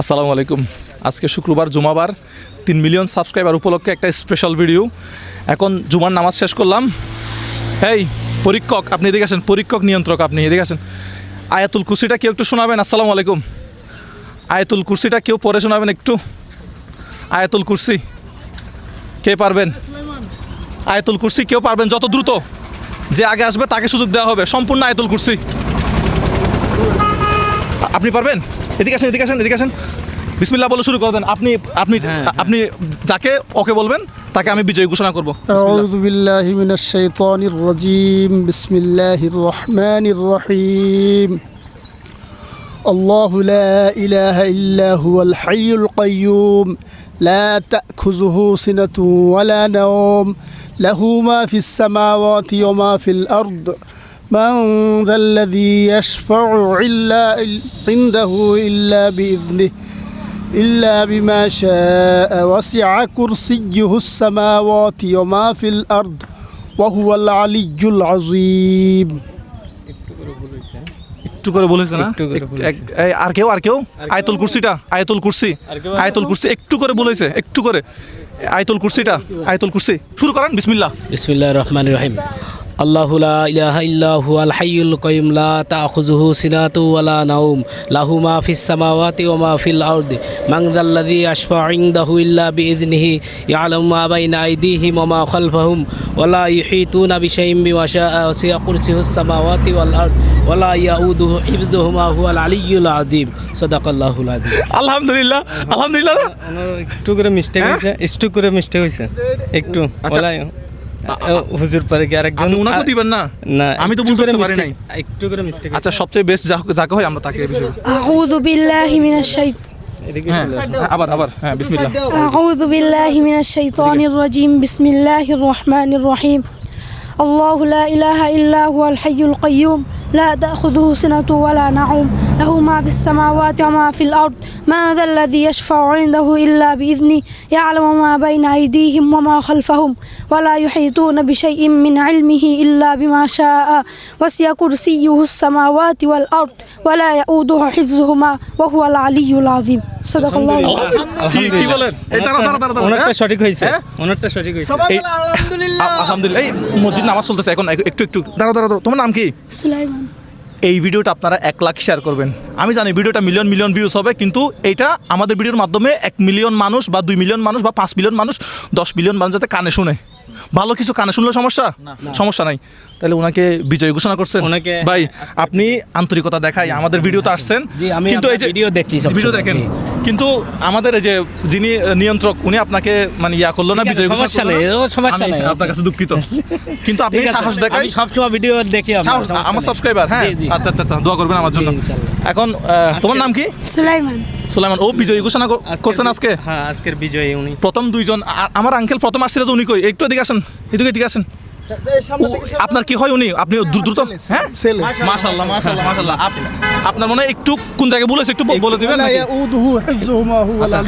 আসসালামু আলাইকুম। আজকে শুক্রবার জুমাবার, তিন মিলিয়ন সাবস্ক্রাইবার উপলক্ষে একটা স্পেশাল ভিডিও এখন জুমার নামাজ শেষ করলাম। এই পরীক্ষক, আপনি এদিকে আসেন, পরীক্ষক নিয়ন্ত্রক আপনি এদিকে আসেন। আয়াতুল কুরসিটা কেউ একটু শোনাবেন? আসসালামু আলাইকুম। আয়াতুল কুরসিটা কেউ পরে শোনাবেন একটু? আয়াতুল কুরসি, কে পারবেন? আয়াতুল কুরসি কেউ পারবেন? যত দ্রুত যে আগে আসবে তাকে সুযোগ দেওয়া হবে। সম্পূর্ণ আয়াতুল কুরসি। আপনি পারবেন? এদিকে আসেন এদিকে আসেন এদিকে আসেন বিসমিল্লাহ বলে শুরু করবেন আপনি আপনি আপনি যাকে ওকে বলবেন তাকে আমি বিজয় ঘোষণা করব أعوذ بالله من الشيطان الرجيم بسم الله الرحمن الرحيم الله لا إله إلا هو الحي القيوم لا تأخذه سنة ولا نوم له ما في السماوات وما في الأرض من ذا الذي يشفع إلا عنده إلا بإذنه إلا بما شاء وسع كرسيه السماوات وما في الأرض وهو العلي العظيم একটু করে বলেছে না একটু করে এক- বলেছে। এক- এই, আর কেউ আর কেউ আয়তুল কুরসিটা আয়তুল কুরসি আয়তুল কুরসি একটু করে বলেছে একটু করে আয়তুল কুরসিটা আয়তুল কুরসি শুরু করেন বিসমিল্লাহ বিসমিল্লাহ রহমান রহিম আল্লাহ লা ইলাহা ইল্লাহু আল হাইয়ুল কাইয়ুম লা তাখুযুহু সিনাতু ওয়ালা নাওম লাহু মা ফিস সামাওয়াতি ওয়া মা ফিল আরদি মান যাল্লাযী ইয়াশফা'ু ইনদাহু ইল্লা বিইذনিহি ইয়ালামু মা বাইনা আইদিহিম ওয়া মা খালফাহুম ওয়া লা ইউহিতুনা বিশাইইন বিমা শাআ ওয়াসি'a কুরসিয়ুস সামাওয়াতি ওয়াল আরদ ওয়া লা ইয়াউদুহু হিফযুহুমা হুয়াল আলিয়্যুল আযীম সাদাকাল্লাহুল আযীম আলহামদুলিল্লাহ আলহামদুলিল্লাহ? একটু করে মিস্টেক? হয়েছে একটু করে মিস্টেক হয়েছে একটু আচ্ছা। হুজুর পারে কি আরেকজন? ওনাকে দিবেন না? না আমি তো বলতে পারি নাই। একটু করে মিস্টেক আচ্ছা সবচেয়ে বেস্ট যাকে হয় আমরা তাকে বিষয় আউযু বিল্লাহি মিনাশ শাইত হ্যাঁ, হ্যাঁ, আবার আবার হ্যাঁ বিসমিল্লাহ। আউযু বিল্লাহি মিনাশ শাইতানির রাজিম বিসমিল্লাহির রহমানির রহিম। الله لا إله إلا هو الحي القيوم. لا تأخذه سنة ولا نعوم. له ما في السماوات وما في الأرض. ما ذا الذي يشفع عنده إلا بإذنه. يعلم ما بين أيديهم وما خلفهم. ولا يحيطون بشيء من علمه إلا بما شاء. وسع كرسيه السماوات والأرض. ولا يؤوده حفظهما. وهو العلي العظيم. এই হ্যাঁ? হ্যাঁ? চলতেছে একটু একটু কি? এই ভিডিওটা আপনারা এক লাখ শেয়ার করবেন। আমি জানি ভিডিওটা মিলিয়ন মিলিয়ন ভিউজ হবে কিন্তু এটা আমাদের ভিডিওর মাধ্যমে এক মিলিয়ন মানুষ বা দুই মিলিয়ন মানুষ বা পাঁচ মিলিয়ন মানুষ দশ মিলিয়ন মানুষ যাতে কানে শুনে। ভালো কিছু কানে শুনলে সমস্যা? সমস্যা নাই। তাহলে ওনাকে বিজয় ঘোষণা করছেন। ভাই আপনি আন্তরিকতা দেখাই। আমাদের ভিডিও তো আসছেন। কিন্তু এই যে ভিডিও দেখি ভিডিও দেখেন। কিন্তু আমাদের এই যে যিনি নিয়ন্ত্রক উনি আপনাকে মানে ইয়া করল না বিজয় সমস্যা নেই সমস্যা নেই আপনার কাছে দুঃখিত। কিন্তু আপনি সাহস দেখাই। সবসময় ভিডিও দেখি আমার সাবস্ক্রাইবার হ্যাঁ? আচ্ছা আচ্ছা আচ্ছা দোয়া করবেন আমার জন্য। এখন তোমার নাম কি? সুলাইমান। সুলাইমান ও বিজয়ী ঘোষণা করছেন আজকে? হ্যাঁ আজকের বিজয়ী উনি। প্রথম দুইজন আমার আঙ্কেল প্রথম আসছিল উনি কই? একটু এদিকে আসেন এদিকে এদিকে আসেন। আপনার কি হয় উনি? আপনি হ্যাঁ, দ্রুত? হ্যাঁ? ছেলে। মাশাআল্লাহ মাশাআল্লাহ মাশাআল্লাহ আপনার মনে একটু কোন জায়গায় বলেছে একটু বলে দিবেন আচ্ছা,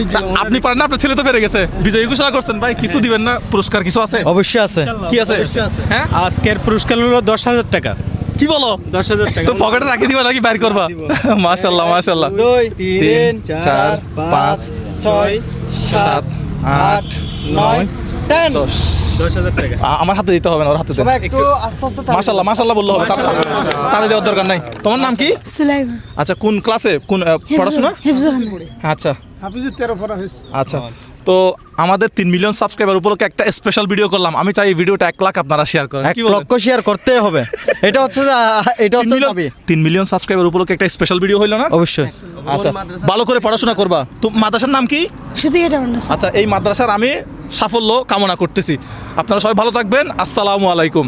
আপনি পারেন না আপনার ছেলে তো পেরে গেছে। বিজয় ঘোষণা করছেন ভাই কিছু দিবেন না পুরস্কার কিছু আছে? অবশ্যই আছে। কি আছে? হ্যাঁ? আজকের পুরস্কার হলো দশ হাজার টাকা। কি বলো? দশ হাজার টাকা। তো পকেটে রাখি দিবা নাকি বাইর করবা? মাশাআল্লাহ মাশাআল্লাহ। দুই তিন চার পাঁচ ছয় সাত আট নয় দশ। আমার হাতে দিতে হবে না ওর হাতে দেন। মাশাল্লাহ মাশাল্লাহ বললে হবে তাহলে দেওয়ার দরকার নাই। তোমার নাম কি? আচ্ছা কোন ক্লাসে? কোন পড়াশোনা? আচ্ছা। পড়া আচ্ছা। তো আমাদের তিন মিলিয়ন সাবস্ক্রাইবার উপলক্ষে একটা স্পেশাল ভিডিও করলাম। আমি চাই এই ভিডিওটা এক লাখ আপনারা শেয়ার করেন। এক লক্ষ শেয়ার করতে হবে। এটা হচ্ছে এটা হচ্ছে তিন মিলিয়ন সাবস্ক্রাইবার উপলক্ষে একটা স্পেশাল ভিডিও হইল না? অবশ্যই। আচ্ছা। ভালো করে পড়াশোনা করবা। তো মাদ্রাসার নাম কি? আচ্ছা এই মাদ্রাসার আমি সাফল্য কামনা করতেছি। আপনারা সবাই ভালো থাকবেন। আসসালামু আলাইকুম।